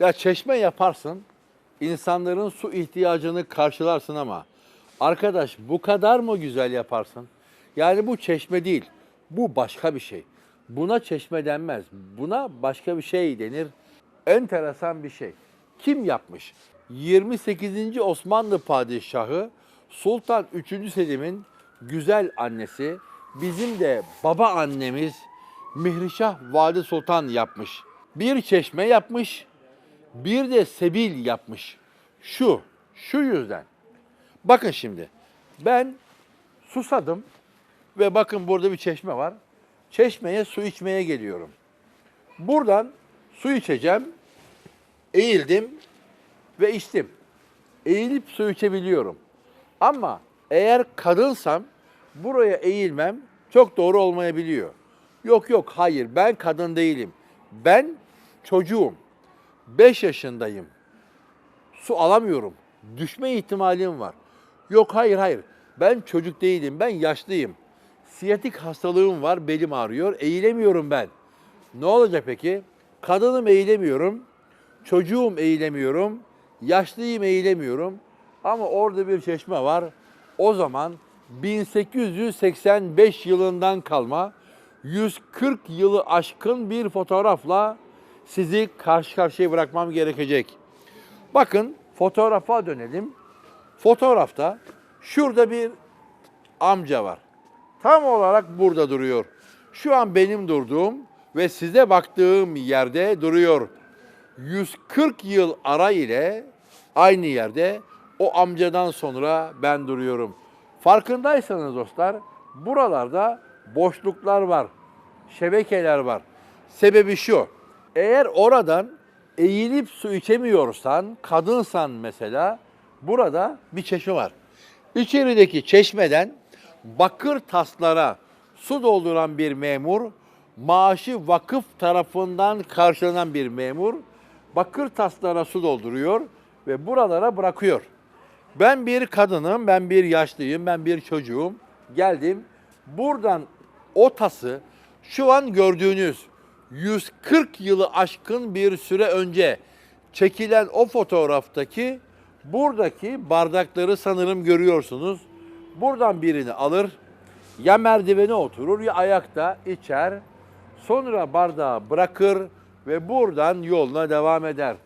Ya çeşme yaparsın, insanların su ihtiyacını karşılarsın ama arkadaş bu kadar mı güzel yaparsın? Yani bu çeşme değil, bu başka bir şey. Buna çeşme denmez, buna başka bir şey denir. Enteresan bir şey. Kim yapmış? 28. Osmanlı Padişahı Sultan 3. Selim'in güzel annesi, bizim de baba annemiz Mihrişah Valide Sultan yapmış. Bir çeşme yapmış, bir de sebil yapmış. Şu, şu yüzden. Bakın şimdi, ben susadım ve bakın burada bir çeşme var. Çeşmeye su içmeye geliyorum. Buradan su içeceğim, eğildim ve içtim. Eğilip su içebiliyorum. Ama eğer kadınsam buraya eğilmem çok doğru olmayabiliyor. Yok yok hayır ben kadın değilim. Ben çocuğum. 5 yaşındayım. Su alamıyorum. Düşme ihtimalim var. Yok hayır hayır. Ben çocuk değilim. Ben yaşlıyım. Siyatik hastalığım var. Belim ağrıyor. Eğilemiyorum ben. Ne olacak peki? Kadınım eğilemiyorum. Çocuğum eğilemiyorum. Yaşlıyım eğilemiyorum. Ama orada bir çeşme var. O zaman 1885 yılından kalma 140 yılı aşkın bir fotoğrafla sizi karşı karşıya bırakmam gerekecek. Bakın fotoğrafa dönelim. Fotoğrafta şurada bir amca var. Tam olarak burada duruyor. Şu an benim durduğum ve size baktığım yerde duruyor. 140 yıl ara ile aynı yerde o amcadan sonra ben duruyorum. Farkındaysanız dostlar buralarda boşluklar var, şebekeler var. Sebebi şu, eğer oradan eğilip su içemiyorsan, kadınsan mesela burada bir çeşme var. İçerideki çeşmeden bakır taslara su dolduran bir memur, maaşı vakıf tarafından karşılanan bir memur, bakır taslara su dolduruyor ve buralara bırakıyor. Ben bir kadınım, ben bir yaşlıyım, ben bir çocuğum. Geldim. Buradan o tası şu an gördüğünüz 140 yılı aşkın bir süre önce çekilen o fotoğraftaki buradaki bardakları sanırım görüyorsunuz. Buradan birini alır, ya merdivene oturur ya ayakta içer. Sonra bardağı bırakır ve buradan yoluna devam eder.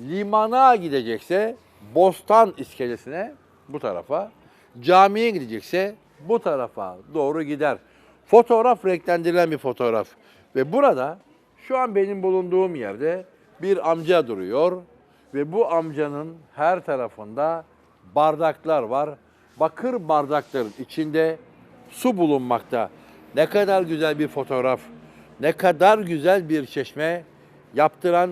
Limana gidecekse Bostan iskelesine bu tarafa, camiye gidecekse bu tarafa doğru gider. Fotoğraf renklendirilen bir fotoğraf. Ve burada şu an benim bulunduğum yerde bir amca duruyor ve bu amcanın her tarafında bardaklar var. Bakır bardakların içinde su bulunmakta. Ne kadar güzel bir fotoğraf, ne kadar güzel bir çeşme yaptıran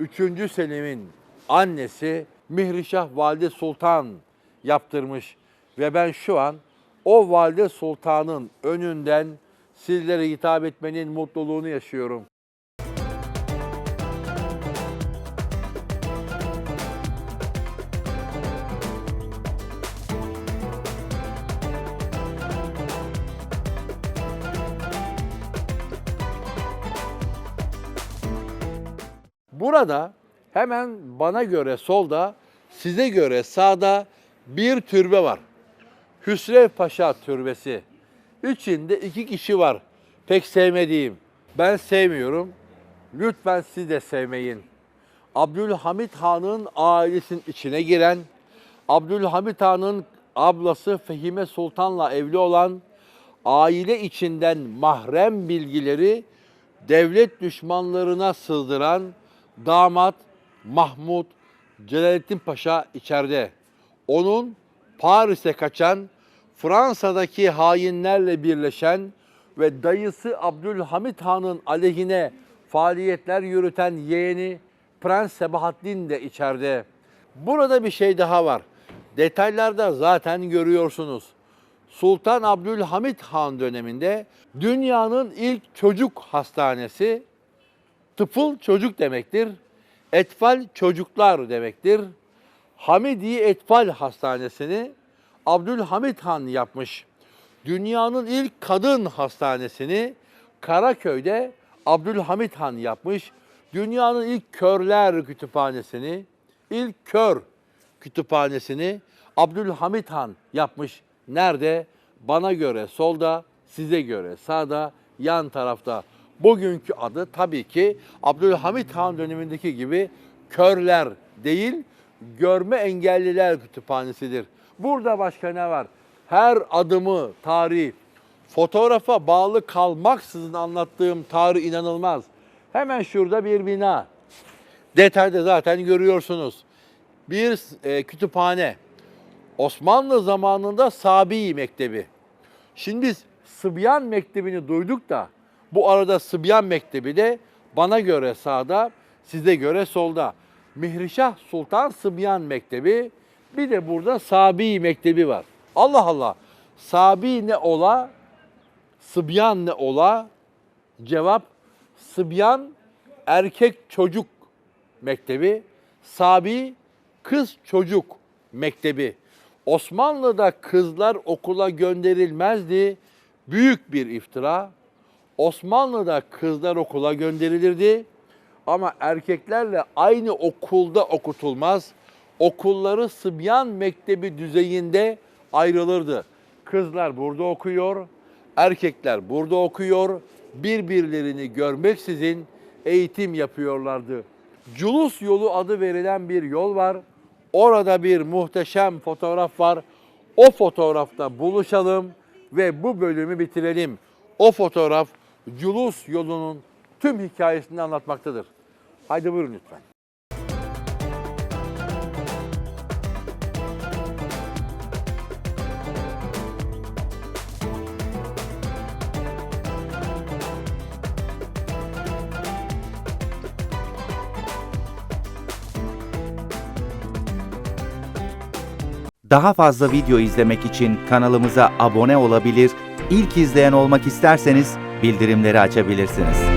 3. Selim'in annesi Mihrişah Valide Sultan yaptırmış ve ben şu an o Valide Sultan'ın önünden sizlere hitap etmenin mutluluğunu yaşıyorum. Burada hemen bana göre solda, size göre sağda bir türbe var. Hüsrev Paşa Türbesi. İçinde iki kişi var. Pek sevmediğim. Ben sevmiyorum. Lütfen siz de sevmeyin. Abdülhamit Han'ın ailesinin içine giren, Abdülhamit Han'ın ablası Fehime Sultan'la evli olan, aile içinden mahrem bilgileri devlet düşmanlarına sızdıran damat Mahmud Celalettin Paşa içeride. Onun Paris'e kaçan, Fransa'daki hainlerle birleşen ve dayısı Abdülhamit Han'ın aleyhine faaliyetler yürüten yeğeni Prens Sebahattin de içeride. Burada bir şey daha var. Detaylarda zaten görüyorsunuz. Sultan Abdülhamit Han döneminde dünyanın ilk çocuk hastanesi tıfıl çocuk demektir. Etfal çocuklar demektir. Hamidi Etfal Hastanesi'ni Abdülhamit Han yapmış. Dünyanın ilk kadın hastanesini Karaköy'de Abdülhamit Han yapmış. Dünyanın ilk körler kütüphanesini, ilk kör kütüphanesini Abdülhamit Han yapmış. Nerede? Bana göre solda, size göre sağda, yan tarafta. Bugünkü adı tabii ki Abdülhamit Han dönemindeki gibi körler değil, görme engelliler kütüphanesidir. Burada başka ne var? Her adımı tarih, fotoğrafa bağlı kalmaksızın anlattığım tarih inanılmaz. Hemen şurada bir bina. Detayda zaten görüyorsunuz. Bir e, kütüphane. Osmanlı zamanında Sabi Mektebi. Şimdi biz Sıbyan Mektebi'ni duyduk da bu arada Sıbyan Mektebi de bana göre sağda, size göre solda. Mihrişah Sultan Sıbyan Mektebi, bir de burada Sabi Mektebi var. Allah Allah. Sabi ne ola? Sıbyan ne ola? Cevap Sıbyan erkek çocuk mektebi, Sabi kız çocuk mektebi. Osmanlı'da kızlar okula gönderilmezdi. Büyük bir iftira. Osmanlı'da kızlar okula gönderilirdi ama erkeklerle aynı okulda okutulmaz. Okulları Sıbyan Mektebi düzeyinde ayrılırdı. Kızlar burada okuyor, erkekler burada okuyor. Birbirlerini görmeksizin eğitim yapıyorlardı. Culus yolu adı verilen bir yol var. Orada bir muhteşem fotoğraf var. O fotoğrafta buluşalım ve bu bölümü bitirelim. O fotoğraf Culus yolunun tüm hikayesini anlatmaktadır. Haydi buyurun lütfen. Daha fazla video izlemek için kanalımıza abone olabilir, ilk izleyen olmak isterseniz bildirimleri açabilirsiniz.